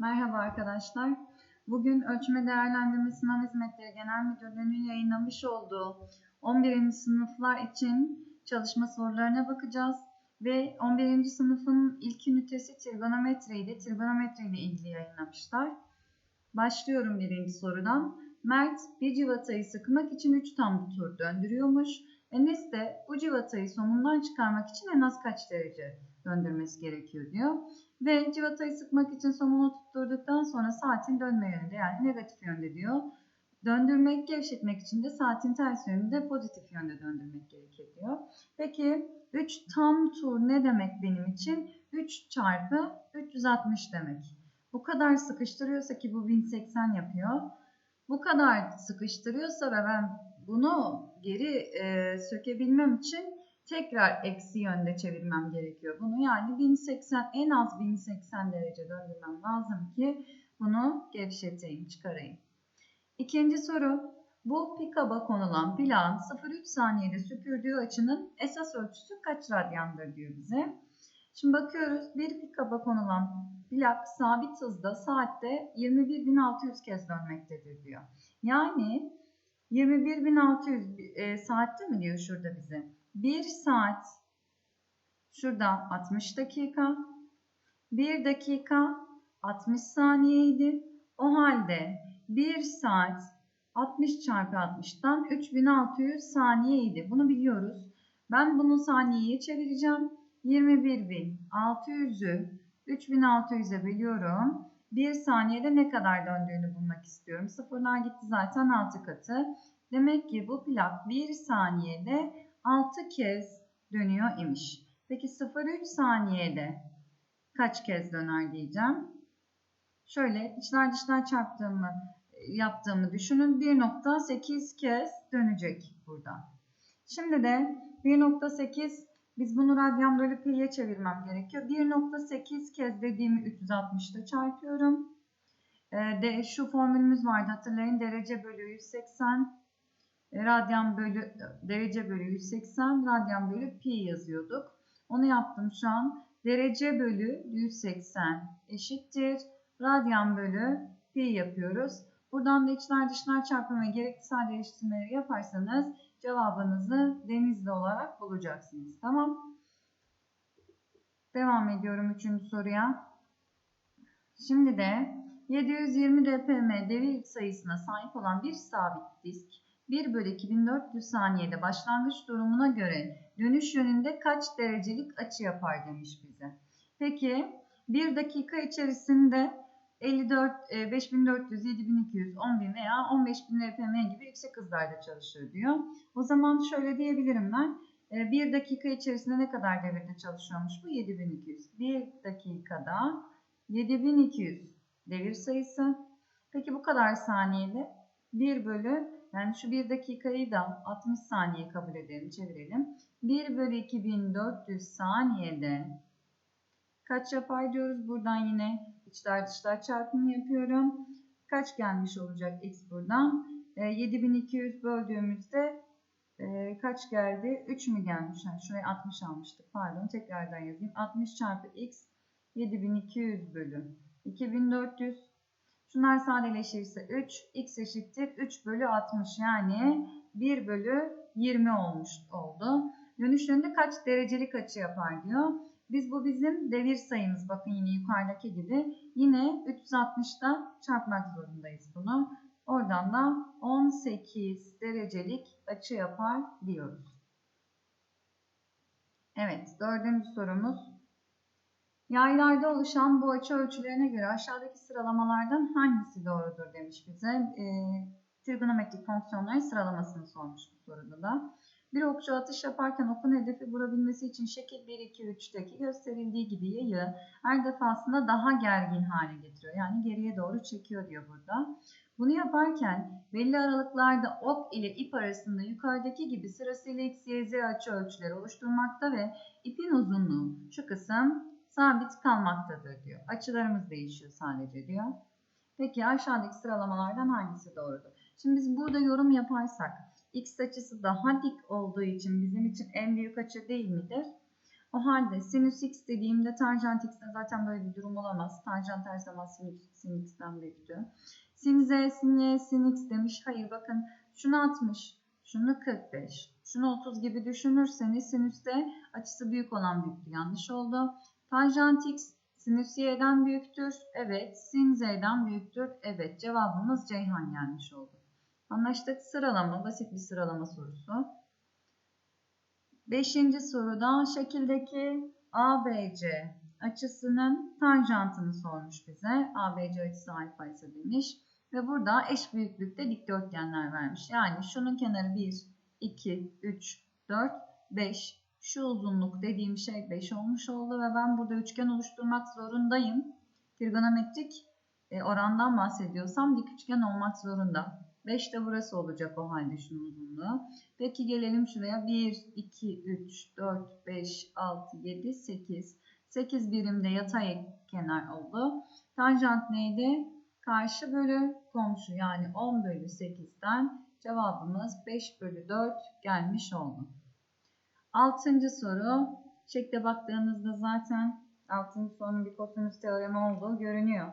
Merhaba arkadaşlar. Bugün ölçme değerlendirme sınav hizmetleri genel müdürlüğünün yayınlamış olduğu 11. sınıflar için çalışma sorularına bakacağız. Ve 11. sınıfın ilk ünitesi trigonometriydi. Trigonometri ile ilgili yayınlamışlar. Başlıyorum birinci sorudan. Mert bir civatayı sıkmak için 3 tam tur döndürüyormuş. Enes de bu civatayı sonundan çıkarmak için en az kaç derece döndürmesi gerekiyor diyor. Ve civatayı sıkmak için somunu tutturduktan sonra saatin dönme yönünde yani negatif yönde diyor. Döndürmek, gevşetmek için de saatin ters yönünde pozitif yönde döndürmek gerekir diyor. Peki 3 tam tur ne demek benim için? 3 çarpı 360 demek. Bu kadar sıkıştırıyorsa ki bu 1080 yapıyor. Bu kadar sıkıştırıyorsa ve ben bunu geri e, sökebilmem için tekrar eksi yönde çevirmem gerekiyor bunu. Yani 1080 en az 1080 derece döndürmem lazım ki bunu gevşeteyim, çıkarayım. İkinci soru. Bu pikaba konulan plağın 0,3 saniyede süpürdüğü açının esas ölçüsü kaç radyandır diyor bize. Şimdi bakıyoruz bir pikaba konulan plak sabit hızda saatte 21.600 kez dönmektedir diyor. Yani 21.600 e, saatte mi diyor şurada bize? 1 saat şurada 60 dakika 1 dakika 60 saniyeydi. O halde 1 saat 60 çarpı 60'tan 3600 saniyeydi. Bunu biliyoruz. Ben bunu saniyeye çevireceğim. 21.600'ü 3600'e bölüyorum. 1 saniyede ne kadar döndüğünü bulmak istiyorum. Sıfırlar gitti zaten 6 katı. Demek ki bu plak 1 saniyede 6 kez dönüyor imiş. Peki 0,3 saniyede kaç kez döner diyeceğim. Şöyle içler dışlar çarptığımı yaptığımı düşünün. 1.8 kez dönecek burada. Şimdi de 1.8 biz bunu radyan bölü pi'ye çevirmem gerekiyor. 1.8 kez dediğimi 360'da çarpıyorum. De, şu formülümüz vardı hatırlayın. Derece bölü 180 radyan bölü derece bölü 180 radyan bölü pi yazıyorduk. Onu yaptım şu an. Derece bölü 180 eşittir. Radyan bölü pi yapıyoruz. Buradan da içler dışlar çarpımı gerekli sadeleştirmeleri yaparsanız cevabınızı denizli olarak bulacaksınız. Tamam. Devam ediyorum üçüncü soruya. Şimdi de 720 dpm devir sayısına sahip olan bir sabit disk 1 bölü 2400 saniyede başlangıç durumuna göre dönüş yönünde kaç derecelik açı yapar demiş bize. Peki 1 dakika içerisinde 54, 5400, 7200, 10000 veya 15000 rpm gibi yüksek hızlarda çalışır diyor. O zaman şöyle diyebilirim ben. 1 dakika içerisinde ne kadar devirde çalışıyormuş bu? 7200. 1 dakikada 7200 devir sayısı. Peki bu kadar saniyede 1 bölü yani şu 1 dakikayı da 60 saniye kabul edelim, çevirelim. 1 bölü 2400 saniyede kaç yapar diyoruz. Buradan yine içler dışlar çarpımı yapıyorum. Kaç gelmiş olacak x buradan? E, 7200 böldüğümüzde e, kaç geldi? 3 mü gelmiş? Yani şuraya 60 almıştık. Pardon tekrardan yazayım. 60 çarpı x 7200 bölü 2400 Şunlar sadeleşirse 3, x eşittir 3 bölü 60 yani 1 bölü 20 olmuş oldu. Dönüş yönünde kaç derecelik açı yapar diyor. Biz bu bizim devir sayımız bakın yine yukarıdaki gibi. Yine 360'da çarpmak zorundayız bunu. Oradan da 18 derecelik açı yapar diyoruz. Evet dördüncü sorumuz. Yaylarda oluşan bu açı ölçülerine göre aşağıdaki sıralamalardan hangisi doğrudur demiş bize. E, trigonometrik fonksiyonların sıralamasını sormuş bu soruda da. Bir okçu atış yaparken okun hedefi vurabilmesi için şekil 1-2-3'teki gösterildiği gibi yayı her defasında daha gergin hale getiriyor. Yani geriye doğru çekiyor diyor burada. Bunu yaparken belli aralıklarda ok ile ip arasında yukarıdaki gibi sırasıyla x, y, z açı ölçüleri oluşturmakta ve ipin uzunluğu şu kısım sabit kalmaktadır diyor. Açılarımız değişiyor sadece diyor. Peki aşağıdaki sıralamalardan hangisi doğrudur? Şimdi biz burada yorum yaparsak x açısı daha dik olduğu için bizim için en büyük açı değil midir? O halde sinüs x dediğimde tanjant x'te zaten böyle bir durum olamaz. Tanjant her zaman sin x'ten büyüktü. Sin z, sin y, sin x demiş. Hayır bakın şunu 60, şunu 45, şunu 30 gibi düşünürseniz sinüste açısı büyük olan büyüktü. Yanlış oldu. Tanjant x sinüs y'den büyüktür. Evet. Sin z'den büyüktür. Evet. Cevabımız Ceyhan gelmiş oldu. Anlaştık. Sıralama. Basit bir sıralama sorusu. Beşinci soruda şekildeki ABC açısının tanjantını sormuş bize. ABC açısı alfa ise demiş. Ve burada eş büyüklükte dikdörtgenler vermiş. Yani şunun kenarı 1, 2, 3, 4, 5. Şu uzunluk dediğim şey 5 olmuş oldu ve ben burada üçgen oluşturmak zorundayım. Trigonometrik e, orandan bahsediyorsam dik üçgen olmak zorunda. 5 de burası olacak o halde şunun uzunluğu. Peki gelelim şuraya. 1, 2, 3, 4, 5, 6, 7, 8. 8 birimde yatay kenar oldu. Tanjant neydi? Karşı bölü komşu yani 10 bölü 8'den cevabımız 5 bölü 4 gelmiş oldu. Altıncı soru. Şekle baktığımızda zaten altıncı sorunun bir kosinüs teoremi olduğu görünüyor.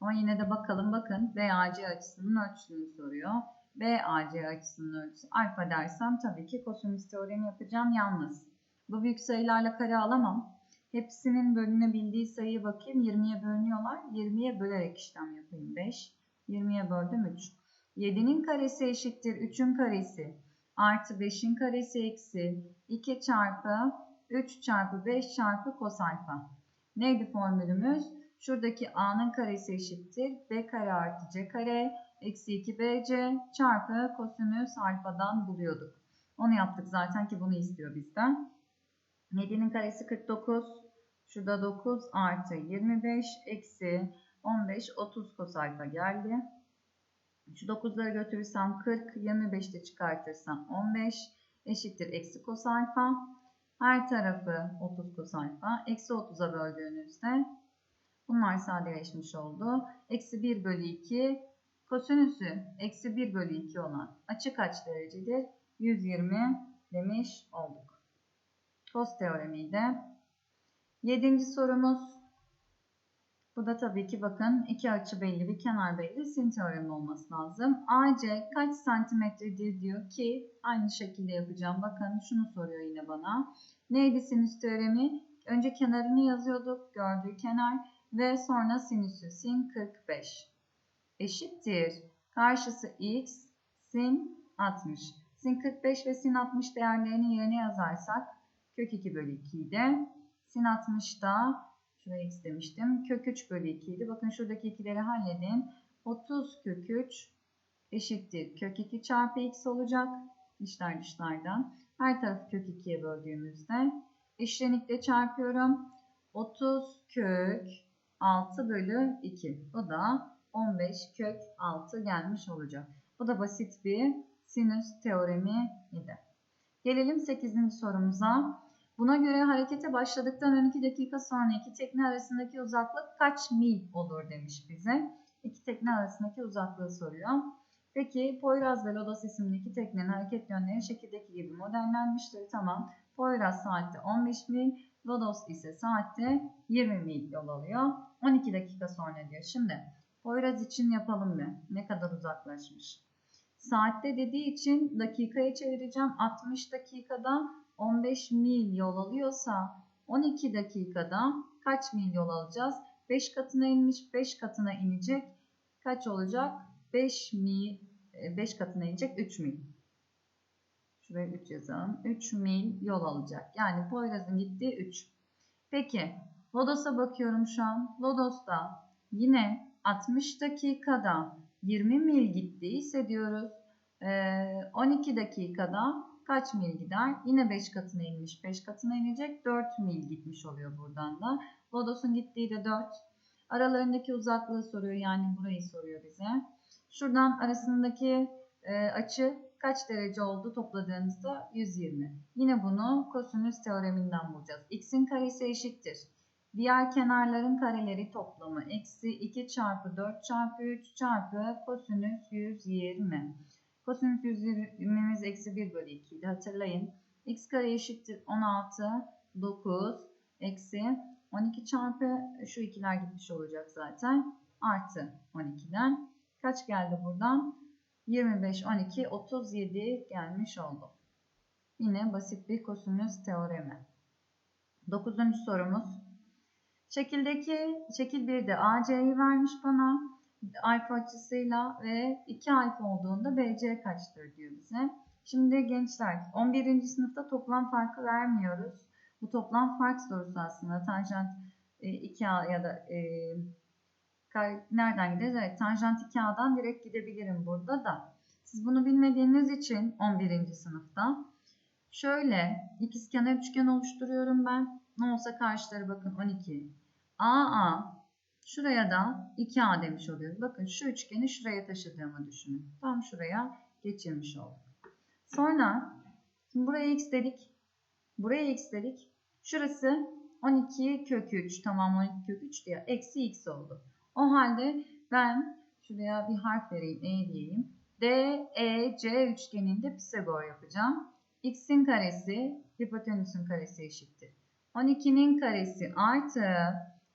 Ama yine de bakalım bakın BAC açısının ölçüsünü soruyor. BAC açısının ölçüsü alfa dersem tabii ki kosinüs teoremi yapacağım yalnız. Bu büyük sayılarla kare alamam. Hepsinin bölünebildiği sayıya bakayım. 20'ye bölünüyorlar. 20'ye bölerek işlem yapayım. 5. 20'ye böldüm 3. 7'nin karesi eşittir 3'ün karesi. Artı 5'in karesi eksi 2 çarpı 3 çarpı 5 çarpı kos alfa. Neydi formülümüz? Şuradaki a'nın karesi eşittir. b kare artı c kare eksi 2bc çarpı kosinüs alfadan buluyorduk. Onu yaptık zaten ki bunu istiyor bizden. 7'nin karesi 49. Şurada 9 artı 25 eksi 15 30 kos alfa geldi. Şu 9'ları götürürsem 40, 25 de çıkartırsam 15 eşittir eksi kos alfa. Her tarafı 30 kos alfa. Eksi 30'a böldüğünüzde bunlar sadeleşmiş oldu. Eksi 1 bölü 2 kosinüsü eksi 1 bölü 2 olan açı kaç derecedir? 120 demiş olduk. Kos teoremiydi. Yedinci sorumuz. Bu da tabii ki bakın iki açı belli bir kenar belli sin teoremi olması lazım. AC kaç santimetredir diyor ki aynı şekilde yapacağım. Bakın şunu soruyor yine bana. Neydi sinüs teoremi? Önce kenarını yazıyorduk. Gördüğü kenar ve sonra sinüsü sin 45 eşittir. Karşısı x sin 60. Sin 45 ve sin 60 değerlerini yerine yazarsak kök 2 bölü 2'yi de sin 60'da şuraya x demiştim. Kök 3 bölü 2 idi. Bakın şuradaki ikileri halledin. 30 kök 3 eşittir. Kök 2 çarpı x olacak. Dışlar dışlardan. Her tarafı kök 2'ye böldüğümüzde eşlenikle çarpıyorum. 30 kök 6 bölü 2. Bu da 15 kök 6 gelmiş olacak. Bu da basit bir sinüs teoremi idi. Gelelim 8. sorumuza. Buna göre harekete başladıktan 12 dakika sonra iki tekne arasındaki uzaklık kaç mil olur demiş bize. İki tekne arasındaki uzaklığı soruyor. Peki Poyraz ve Lodos isimli iki teknenin hareket yönleri şekildeki gibi modellenmiştir. Tamam. Poyraz saatte 15 mil, Lodos ise saatte 20 mil yol alıyor. 12 dakika sonra diyor. Şimdi Poyraz için yapalım mı? Ne kadar uzaklaşmış? Saatte dediği için dakikaya çevireceğim. 60 dakikada 15 mil yol alıyorsa 12 dakikada kaç mil yol alacağız? 5 katına inmiş, 5 katına inecek. Kaç olacak? 5 mil, 5 katına inecek 3 mil. Şuraya 3 yazalım. 3 mil yol alacak. Yani Poyraz'ın gittiği 3. Peki Lodos'a bakıyorum şu an. Lodos'ta yine 60 dakikada 20 mil gittiyse diyoruz. 12 dakikada kaç mil gider? Yine 5 katına inmiş. 5 katına inecek. 4 mil gitmiş oluyor buradan da. Lodos'un gittiği de 4. Aralarındaki uzaklığı soruyor. Yani burayı soruyor bize. Şuradan arasındaki e, açı kaç derece oldu topladığımızda 120. Yine bunu kosinüs teoreminden bulacağız. X'in karesi eşittir. Diğer kenarların kareleri toplamı eksi 2 çarpı 4 çarpı 3 çarpı kosinüs 120. Kosinüs 120'miz eksi 1 bölü 2 idi hatırlayın. X kare eşittir 16. 9 eksi 12 çarpı şu ikiler gitmiş olacak zaten. Artı 12'den. Kaç geldi buradan? 25, 12, 37 gelmiş oldu. Yine basit bir kosinüs teoremi. Dokuzuncu sorumuz. Şekildeki şekil 1'de AC'yi vermiş bana alfa açısıyla ve 2 alfa olduğunda BC kaçtır diyor bize. Şimdi gençler 11. sınıfta toplam farkı vermiyoruz. Bu toplam fark sorusu aslında. Tanjant 2A ya da e, nereden gideriz? Evet tanjant 2A'dan direkt gidebilirim burada da. Siz bunu bilmediğiniz için 11. sınıfta şöyle ikizkenar üçgen oluşturuyorum ben. Ne olsa karşıları bakın 12. AA şuraya da 2A demiş oluyoruz. Bakın şu üçgeni şuraya taşıdığımı düşünün. Tam şuraya geçirmiş olduk. Sonra şimdi buraya x dedik. Buraya x dedik. Şurası 12 kök 3. Tamam 12 kök 3 diye. Eksi x oldu. O halde ben şuraya bir harf vereyim. E diyeyim. D, E, C üçgeninde Pisagor yapacağım. X'in karesi hipotenüsün karesi eşittir. 12'nin karesi artı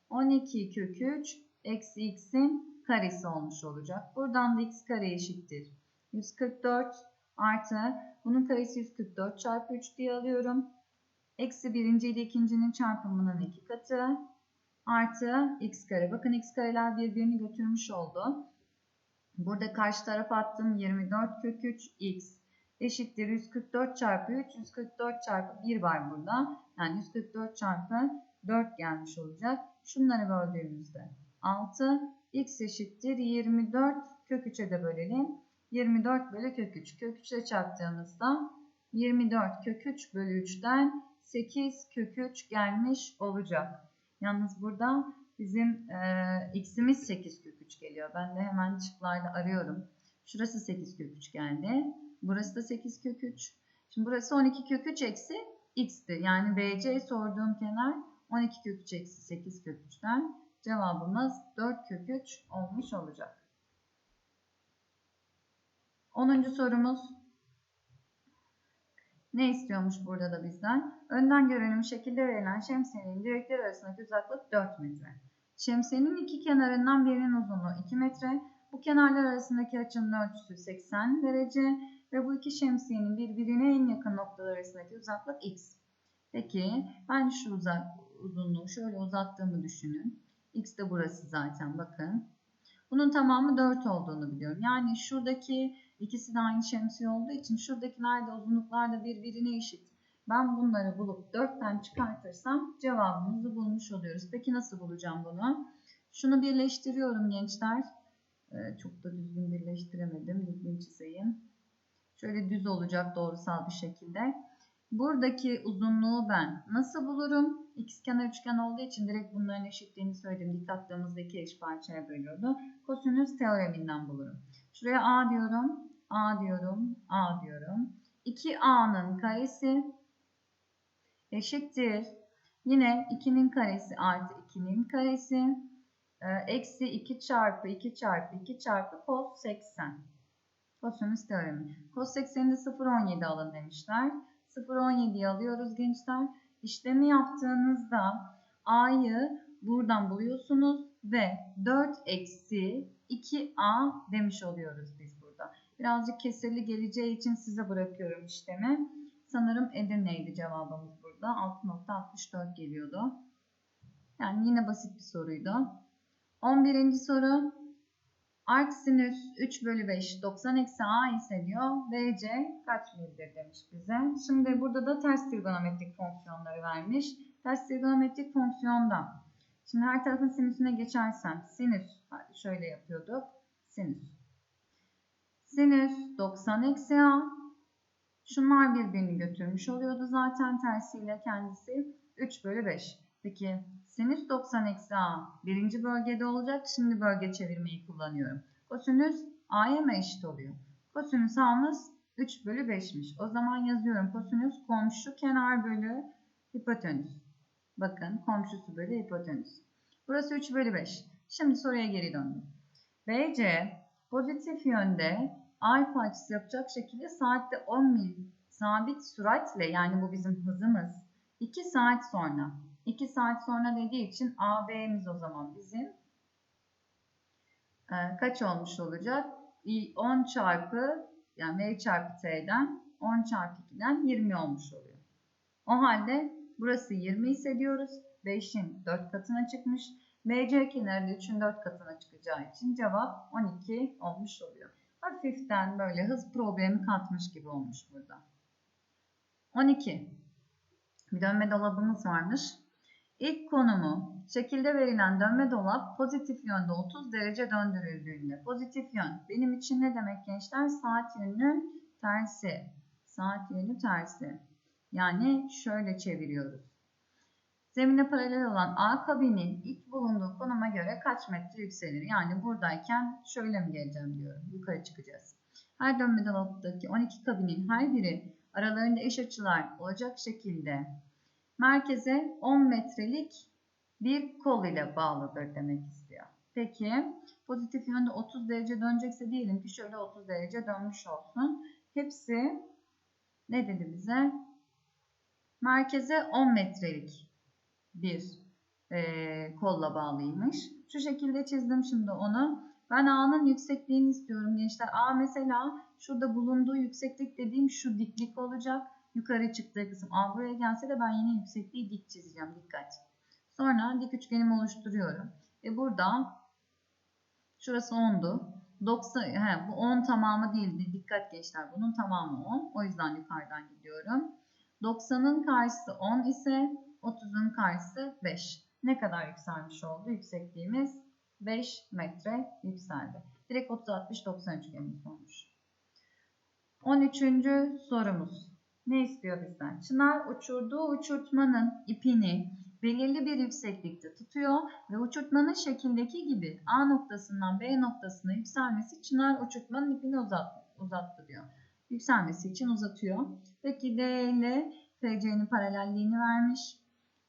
12 kök 3 eksi x'in karesi olmuş olacak. Buradan da x kare eşittir. 144 artı bunun karesi 144 çarpı 3 diye alıyorum. Eksi birinci ile ikincinin çarpımının iki katı artı x kare. Bakın x kareler birbirini götürmüş oldu. Burada karşı tarafa attım 24 kök 3 x eşittir 144 çarpı 3 144 çarpı 1 var burada. Yani 144 çarpı 4 gelmiş olacak. Şunları böldüğümüzde 6 x eşittir 24 kök 3'e de bölelim. 24 bölü kök 3. Kök 3 ile çarptığımızda 24 kök 3 bölü 3'ten 8 kök 3 gelmiş olacak. Yalnız burada bizim e, x'imiz 8 kök 3 geliyor. Ben de hemen şıklarda arıyorum. Şurası 8 kök 3 geldi. Burası da 8 kök 3. Şimdi burası 12 kök 3 eksi x'ti. Yani BC sorduğum kenar 12 kök 3 eksi 8 kök 3'ten cevabımız 4 kök 3 olmuş olacak. 10. sorumuz. Ne istiyormuş burada da bizden? Önden görünüm şekilde verilen şemsiyenin direkler arasındaki uzaklık 4 metre. Şemsiyenin iki kenarından birinin uzunluğu 2 metre. Bu kenarlar arasındaki açının ölçüsü 80 derece ve bu iki şemsiyenin birbirine en yakın noktalar arasındaki uzaklık x. Peki ben şu uzak uzunluğu şöyle uzattığımı düşünün. X de burası zaten bakın. Bunun tamamı 4 olduğunu biliyorum. Yani şuradaki ikisi de aynı şemsiye olduğu için şuradakiler de uzunluklar da birbirine eşit. Ben bunları bulup 4'ten çıkartırsam cevabımızı bulmuş oluyoruz. Peki nasıl bulacağım bunu? Şunu birleştiriyorum gençler. Ee, çok da düzgün birleştiremedim. Düzgün çizeyim. Şöyle düz olacak doğrusal bir şekilde. Buradaki uzunluğu ben nasıl bulurum? X kenar üçgen olduğu için direkt bunların eşitliğini söyledim. Dik attığımızda iki eş parçaya bölüyordu. Kosinüs teoreminden bulurum. Şuraya A diyorum. A diyorum. A diyorum. 2A'nın karesi eşittir. Yine 2'nin karesi artı 2'nin karesi. E, eksi 2 çarpı 2 çarpı 2 çarpı cos 80. Kosinüs teoremi. Cos 80'de 0,17 alın demişler. 0,17'yi alıyoruz gençler. İşlemi yaptığınızda A'yı buradan buluyorsunuz ve 4 eksi 2A demiş oluyoruz biz burada. Birazcık kesirli geleceği için size bırakıyorum işlemi. Sanırım Edirne'ydi cevabımız burada. 6.64 geliyordu. Yani yine basit bir soruydu. 11. soru. Arc sinüs 3 bölü 5 90 eksi a ise diyor BC kaç mildir demiş bize. Şimdi burada da ters trigonometrik fonksiyonları vermiş. Ters trigonometrik fonksiyonda şimdi her tarafın sinüsüne geçersem sinüs şöyle yapıyorduk. Sinüs. Sinüs 90 eksi a. Şunlar birbirini götürmüş oluyordu zaten tersiyle kendisi. 3 bölü 5. Peki Sinüs 90 eksi a birinci bölgede olacak. Şimdi bölge çevirmeyi kullanıyorum. Kosinüs a'ya mı eşit oluyor? Kosinüs a'mız 3 bölü 5'miş. O zaman yazıyorum. Kosinüs komşu kenar bölü hipotenüs. Bakın komşusu bölü hipotenüs. Burası 3 bölü 5. Şimdi soruya geri döndüm. BC pozitif yönde alfa açısı yapacak şekilde saatte 10 mil sabit süratle yani bu bizim hızımız 2 saat sonra. 2 saat sonra dediği için AB'miz o zaman bizim e, kaç olmuş olacak? İ- 10 çarpı yani V çarpı T'den 10 çarpı 2'den 20 olmuş oluyor. O halde burası 20 ise diyoruz. 5'in 4 katına çıkmış. BC kenarı da 3'ün 4 katına çıkacağı için cevap 12 olmuş oluyor. Hafiften böyle hız problemi katmış gibi olmuş burada. 12. Bir dönme dolabımız varmış. İlk konumu şekilde verilen dönme dolap pozitif yönde 30 derece döndürüldüğünde. Pozitif yön benim için ne demek gençler? Saat yönünün tersi. Saat yönü tersi. Yani şöyle çeviriyoruz. Zemine paralel olan A kabinin ilk bulunduğu konuma göre kaç metre yükselir? Yani buradayken şöyle mi geleceğim diyorum. Yukarı çıkacağız. Her dönme dolaptaki 12 kabinin her biri aralarında eş açılar olacak şekilde merkeze 10 metrelik bir kol ile bağlıdır demek istiyor. Peki pozitif yönde 30 derece dönecekse diyelim ki şöyle 30 derece dönmüş olsun. Hepsi ne dedi bize? Merkeze 10 metrelik bir e, kolla bağlıymış. Şu şekilde çizdim şimdi onu. Ben A'nın yüksekliğini istiyorum gençler. A mesela şurada bulunduğu yükseklik dediğim şu diklik olacak. Yukarı çıktığı kısım. A buraya gelse de ben yine yüksekliği dik çizeceğim. Dikkat. Sonra dik üçgenimi oluşturuyorum. E burada şurası 10'du. 90, he, bu 10 tamamı değildi. Dikkat gençler. Bunun tamamı 10. O yüzden yukarıdan gidiyorum. 90'ın karşısı 10 ise 30'un karşısı 5. Ne kadar yükselmiş oldu? Yüksekliğimiz 5 metre yükseldi. Direkt 30 60 90 üçgenimiz olmuş. 13. sorumuz. Ne istiyor bizden? Çınar uçurduğu uçurtmanın ipini belirli bir yükseklikte tutuyor ve uçurtmanın şekildeki gibi A noktasından B noktasına yükselmesi Çınar uçurtmanın ipini uzat, uzattı diyor. Yükselmesi için uzatıyor. Peki D ile TC'nin paralelliğini vermiş.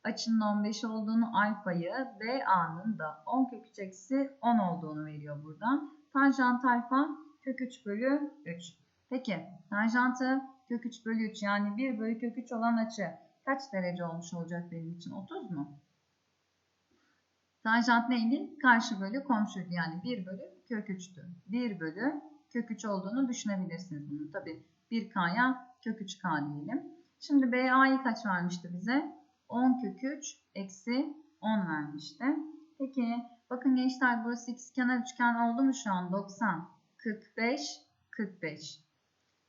Açının 15 olduğunu alfayı BA'nın da 10 kök 3 eksi 10 olduğunu veriyor buradan. Tanjant alfa kök 3 bölü 3. Peki tanjantı kök 3 bölü 3 yani 1 bölü kök 3 olan açı kaç derece olmuş olacak benim için? 30 mu? Tanjant neydi? Karşı bölü komşuydu. Yani 1 bölü kök 3'tü. 1 bölü kök 3 olduğunu düşünebilirsiniz bunu. Tabi 1K'ya kök 3K diyelim. Şimdi BA'yı kaç vermişti bize? 10 kök 3 eksi 10 vermişti. Peki bakın gençler burası ikizkenar üçgen oldu mu şu an? 90, 45, 45.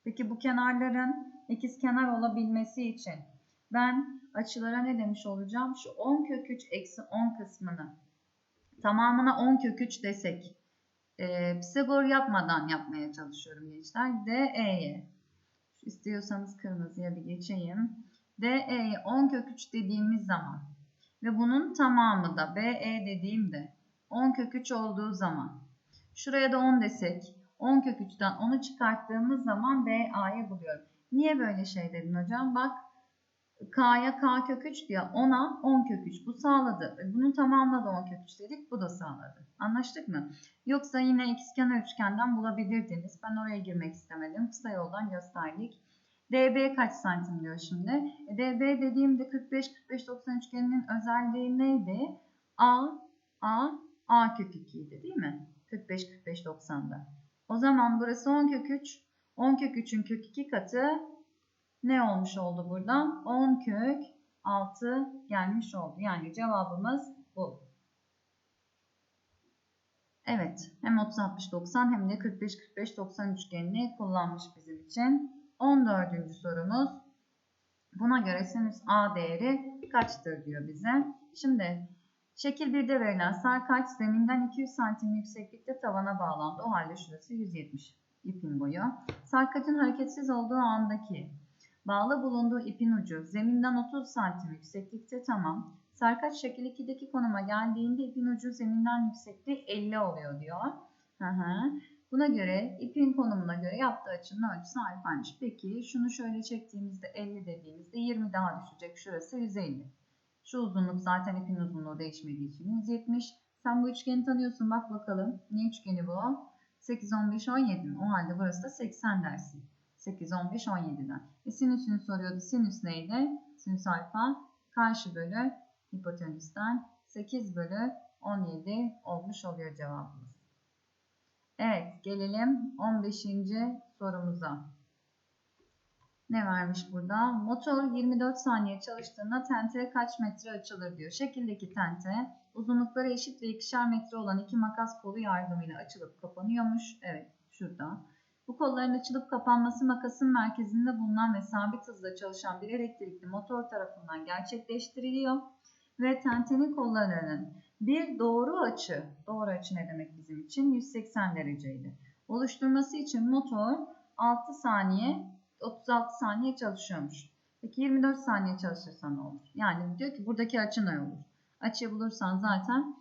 Peki bu kenarların ikizkenar olabilmesi için ben açılara ne demiş olacağım? Şu 10 kök 3 eksi 10 kısmını tamamına 10 kök 3 desek e, Pisagor yapmadan yapmaya çalışıyorum gençler. DE'ye istiyorsanız kırmızıya bir geçeyim. DE'ye 10 kök 3 dediğimiz zaman ve bunun tamamı da BE dediğimde 10 kök 3 olduğu zaman şuraya da 10 desek 10 kök 3'ten 10'u çıkarttığımız zaman BA'yı buluyorum. Niye böyle şey dedin hocam? Bak K'ya K kök 3 diye 10'a 10 kök 3. Bu sağladı. Bunun tamamına da 10 kök 3 dedik. Bu da sağladı. Anlaştık mı? Yoksa yine ikizkenar üçgenden bulabilirdiniz. Ben oraya girmek istemedim. Kısa yoldan gösterdik. DB kaç santim diyor şimdi. E, DB dediğimde 45-45-90 üçgeninin özelliği neydi? A, A, A kök 2 idi değil mi? 45-45-90'da. O zaman burası 10 kök 3. 10 kök 3'ün kök 2 katı ne olmuş oldu burada? 10 kök 6 gelmiş oldu. Yani cevabımız bu. Evet. Hem 30-60-90 hem de 45-45-90 üçgenini kullanmış bizim için. 14. sorumuz. Buna göre sinüs A değeri kaçtır diyor bize. Şimdi şekil 1'de verilen sarkaç zeminden 200 cm yükseklikte tavana bağlandı. O halde şurası 170 ipin boyu. Sarkacın hareketsiz olduğu andaki bağlı bulunduğu ipin ucu zeminden 30 cm yükseklikte tamam. Sarkaç şekil 2'deki konuma geldiğinde ipin ucu zeminden yüksekliği 50 oluyor diyor. Hı. Buna göre ipin konumuna göre yaptığı açının ölçüsü alfaymış. Peki şunu şöyle çektiğimizde 50 dediğimizde 20 daha düşecek. Şurası 150. Şu uzunluk zaten ipin uzunluğu değişmediği için 170. Sen bu üçgeni tanıyorsun bak bakalım. Ne üçgeni bu? 8, 15, 17 mi? O halde burası da 80 dersin. 8, 15, 17'den. E sinüsünü soruyordu. Sinüs neydi? Sinüs alfa karşı bölü hipotenüsten 8 bölü 17 olmuş oluyor cevabımız. Evet gelelim 15. sorumuza. Ne vermiş burada? Motor 24 saniye çalıştığında tente kaç metre açılır diyor. Şekildeki tente uzunlukları eşit ve ikişer metre olan iki makas kolu yardımıyla açılıp kapanıyormuş. Evet şurada. Bu kolların açılıp kapanması makasın merkezinde bulunan ve sabit hızla çalışan bir elektrikli motor tarafından gerçekleştiriliyor. Ve tentenin kollarının bir doğru açı, doğru açı ne demek bizim için? 180 dereceydi. Oluşturması için motor 6 saniye 36 saniye çalışıyormuş. Peki 24 saniye çalışırsa ne olur? Yani diyor ki buradaki açı ne olur? Açıyı bulursan zaten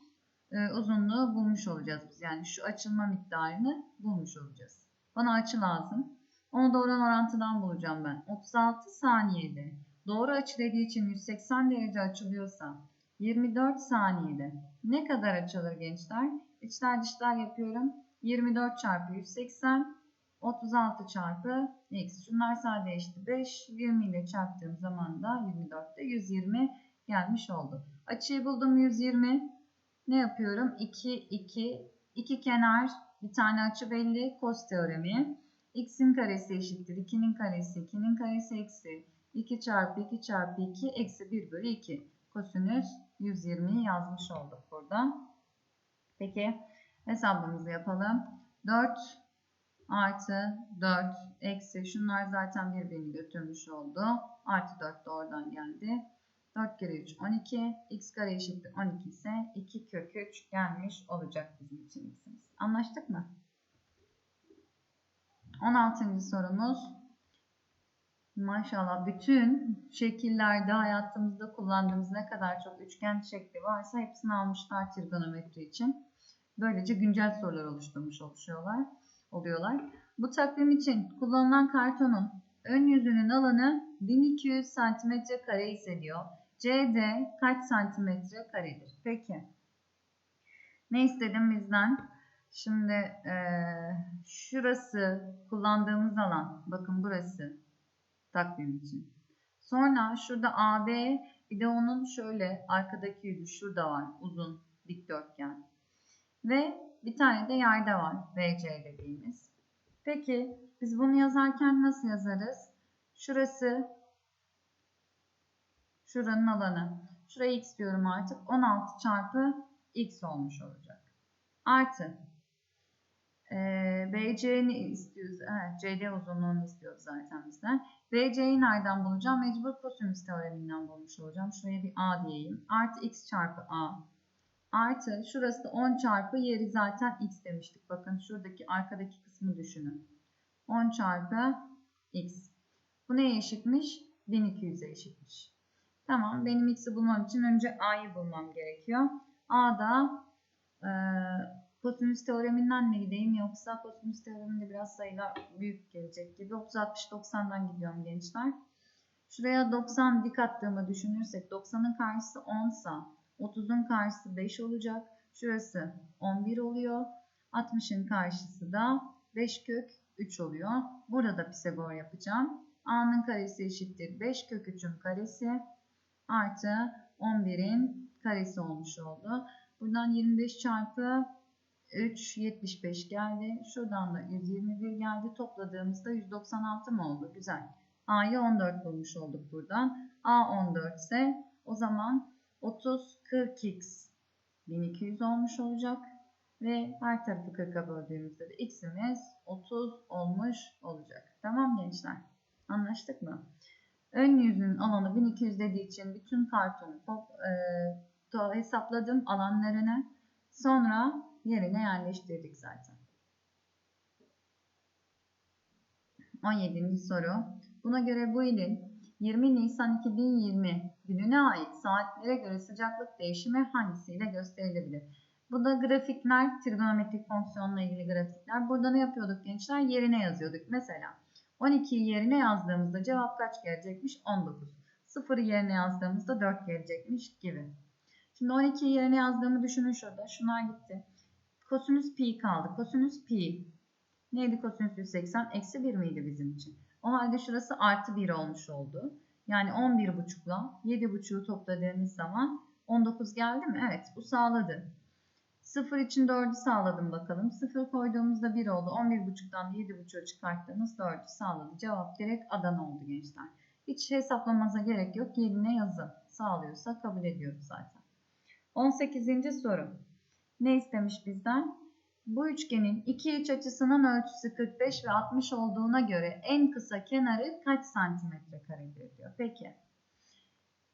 e, uzunluğu bulmuş olacağız biz. Yani şu açılma miktarını bulmuş olacağız. Bana açı lazım. Onu doğrudan orantıdan bulacağım ben. 36 saniyede doğru açı dediği için 180 derece açılıyorsa 24 saniyede ne kadar açılır gençler? İçler dışlar yapıyorum. 24 çarpı 180 36 çarpı x. Şunlar sadeleşti. 5, 20 ile çarptığım zaman da 24'te 120 gelmiş oldu. Açıyı buldum 120. Ne yapıyorum? 2, 2, 2 kenar bir tane açı belli. Kos teoremi. x'in karesi eşittir. 2'nin karesi, 2'nin karesi eksi. 2 çarpı 2 çarpı 2 eksi 1 bölü 2. Kosinüs 120'yi yazmış olduk buradan. Peki hesabımızı yapalım. 4 artı 4 eksi şunlar zaten birbirini götürmüş oldu. Artı 4 de oradan geldi. 4 kere 3 12. x kare eşittir 12 ise 2 kök 3 gelmiş olacak bizim için x'imiz. Anlaştık mı? 16. sorumuz. Maşallah bütün şekillerde hayatımızda kullandığımız ne kadar çok üçgen şekli varsa hepsini almışlar trigonometri için. Böylece güncel sorular oluşturmuş oluşuyorlar, oluyorlar. Bu takvim için kullanılan kartonun ön yüzünün alanı 1200 cm kare ise diyor. CD kaç santimetre karedir? Peki. Ne istedim bizden? Şimdi e, şurası kullandığımız alan. Bakın burası takvim için. Sonra şurada AB bir de onun şöyle arkadaki yüzü şurada var. Uzun dikdörtgen. Ve bir tane de yayda var. BC dediğimiz. Peki biz bunu yazarken nasıl yazarız? Şurası şuranın alanı. Şuraya x diyorum artık. 16 çarpı x olmuş olacak. Artı e, BC'ni istiyoruz. Evet, CD uzunluğunu istiyoruz zaten bizden. BC'yi nereden bulacağım? Mecbur kosinüs teoreminden bulmuş olacağım. Şuraya bir A diyeyim. Artı x çarpı A. Artı şurası da 10 çarpı yeri zaten x demiştik. Bakın şuradaki arkadaki kısmı düşünün. 10 çarpı x. Bu neye eşitmiş? 1200'e eşitmiş. Tamam benim x'i bulmam için önce a'yı bulmam gerekiyor. A'da e, kosinüs teoreminden mi gideyim yoksa kosinüs teoreminde biraz sayılar büyük gelecek gibi. 30-60-90'dan gidiyorum gençler. Şuraya 90 dik attığımı düşünürsek 90'ın karşısı 10 sa 30'un karşısı 5 olacak. Şurası 11 oluyor. 60'ın karşısı da 5 kök 3 oluyor. Burada Pisagor yapacağım. A'nın karesi eşittir 5 kök 3'ün karesi artı 11'in karesi olmuş oldu. Buradan 25 çarpı 3 75 geldi. Şuradan da 121 geldi. Topladığımızda 196 mı oldu? Güzel. A'yı 14 bulmuş olduk buradan. A 14 ise o zaman 30 40x 1200 olmuş olacak. Ve her tarafı 40'a böldüğümüzde de x'imiz 30 olmuş olacak. Tamam gençler. Anlaştık mı? Ön yüzünün alanı 1200 dediği için bütün kartonu top, e, hesapladım alanlarını. Sonra yerine yerleştirdik zaten. 17. soru. Buna göre bu ilin 20 Nisan 2020 gününe ait saatlere göre sıcaklık değişimi hangisiyle gösterilebilir? Bu da grafikler, trigonometrik fonksiyonla ilgili grafikler. Burada ne yapıyorduk gençler? Yerine yazıyorduk. Mesela 12'yi yerine yazdığımızda cevap kaç gelecekmiş? 19. 0'ı yerine yazdığımızda 4 gelecekmiş gibi. Şimdi 12'yi yerine yazdığımı düşünün şurada. Şunlar gitti. Kosinüs pi kaldı. Kosinüs pi. Neydi kosinüs 180? Eksi 1 miydi bizim için? O halde şurası artı 1 olmuş oldu. Yani 11,5'la 7,5'u topladığınız zaman 19 geldi mi? Evet bu sağladı. 0 için 4'ü sağladım bakalım. 0 koyduğumuzda 1 oldu. 11,5'dan 7,5'u çıkarttığımız 4'ü sağladı. Cevap direkt Adana oldu gençler. Hiç hesaplamaza gerek yok. Yerine yazın. Sağlıyorsa kabul ediyoruz zaten. 18. soru. Ne istemiş bizden? Bu üçgenin iki iç açısının ölçüsü 45 ve 60 olduğuna göre en kısa kenarı kaç santimetre karedir diyor. Peki.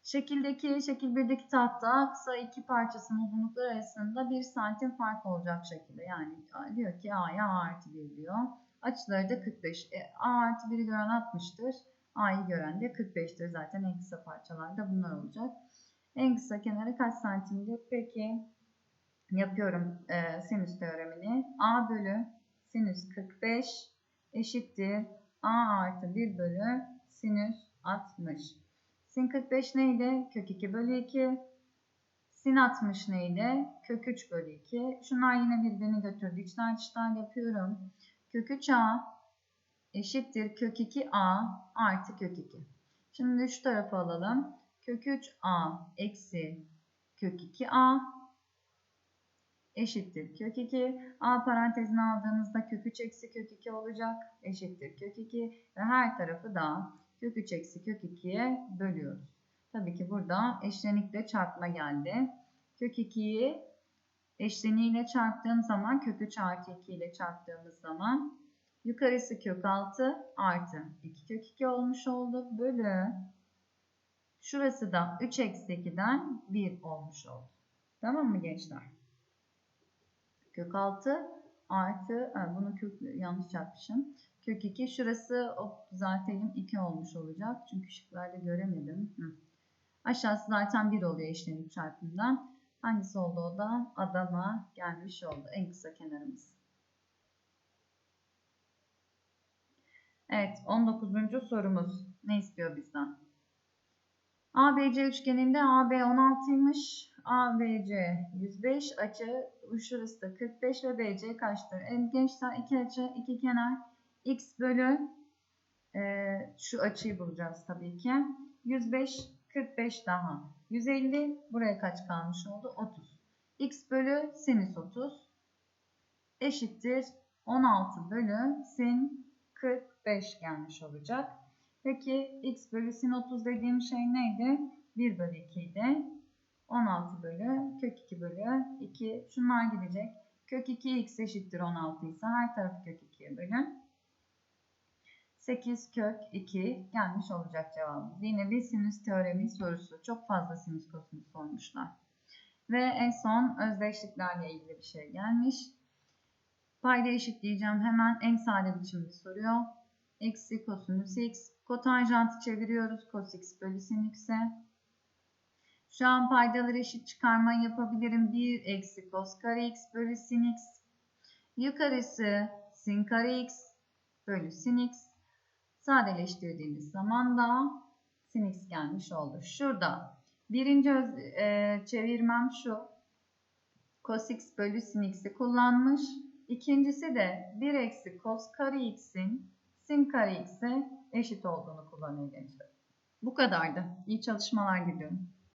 Şekildeki, şekil 1'deki tahta kısa iki parçasının uzunlukları arasında 1 santim fark olacak şekilde. Yani diyor ki A'ya A artı 1 diyor. Açıları da 45. E, A artı 1'i gören 60'tır. A'yı gören de 45'tir. Zaten en kısa parçalarda bunlar olacak. En kısa kenarı kaç santimdir? Peki yapıyorum e, sinüs teoremini. A bölü sinüs 45 eşittir. A artı 1 bölü sinüs 60. Sin 45 neydi? Kök 2 bölü 2. Sin 60 neydi? Kök 3 bölü 2. Şunlar yine birbirini götürdü. İçler dışlar yapıyorum. Kök 3A eşittir kök 2A artı kök 2. Şimdi şu tarafa alalım. Kök 3A eksi kök 2A eşittir kök 2. A parantezine aldığımızda kök 3 eksi kök 2 olacak. Eşittir kök 2 ve her tarafı da kök 3 eksi kök 2'ye bölüyoruz. Tabii ki burada eşlenikle çarpma geldi. Kök 2'yi eşleniğiyle çarptığım zaman kök 3 artı 2 ile çarptığımız zaman yukarısı kök 6 artı 2 kök 2 olmuş oldu. Bölü şurası da 3 eksi 2'den 1 olmuş oldu. Tamam mı gençler? Kök 6 artı bunu kök yanlış çarpmışım. Kök 2 şurası hop, düzeltelim 2 olmuş olacak. Çünkü şıklarda göremedim. Hı. Aşağısı zaten 1 oluyor işlemin çarpımından. Hangisi oldu o da? Adama gelmiş oldu. En kısa kenarımız. Evet 19. sorumuz. Ne istiyor bizden? ABC üçgeninde AB 16'ymış. ABC 105 açı şurası da 45 ve BC kaçtır? En gençler iki açı iki kenar x bölü e, şu açıyı bulacağız tabii ki. 105 45 daha 150 buraya kaç kalmış oldu? 30. x bölü sinüs 30 eşittir 16 bölü sin 45 gelmiş olacak. Peki x bölü sin 30 dediğim şey neydi? 1 bölü 2 idi. 16 bölü kök 2 bölü 2. Şunlar gidecek. Kök 2x eşittir 16 ise her tarafı kök 2'ye bölün. 8 kök 2 gelmiş olacak cevabımız. Yine bir sinüs teoremi sorusu. Çok fazla sinüs kosinüs sormuşlar. Ve en son özdeşliklerle ilgili bir şey gelmiş. Payda eşitleyeceğim. Hemen en sade biçimde soruyor. Eksi kosinüs x. Kotanjantı çeviriyoruz. Cos x bölü sin x'e. Şu an paydaları eşit çıkarma yapabilirim. 1 eksi cos kare x bölü sin x. Yukarısı sin kare x bölü sin x. Sadeleştirdiğimiz zaman da sin x gelmiş oldu. Şurada birinci öz, e, çevirmem şu. Cos x bölü sin x'i kullanmış. İkincisi de 1 eksi cos kare x'in sin kare x'e eşit olduğunu kullanıyor gençler. Bu kadardı. İyi çalışmalar diliyorum.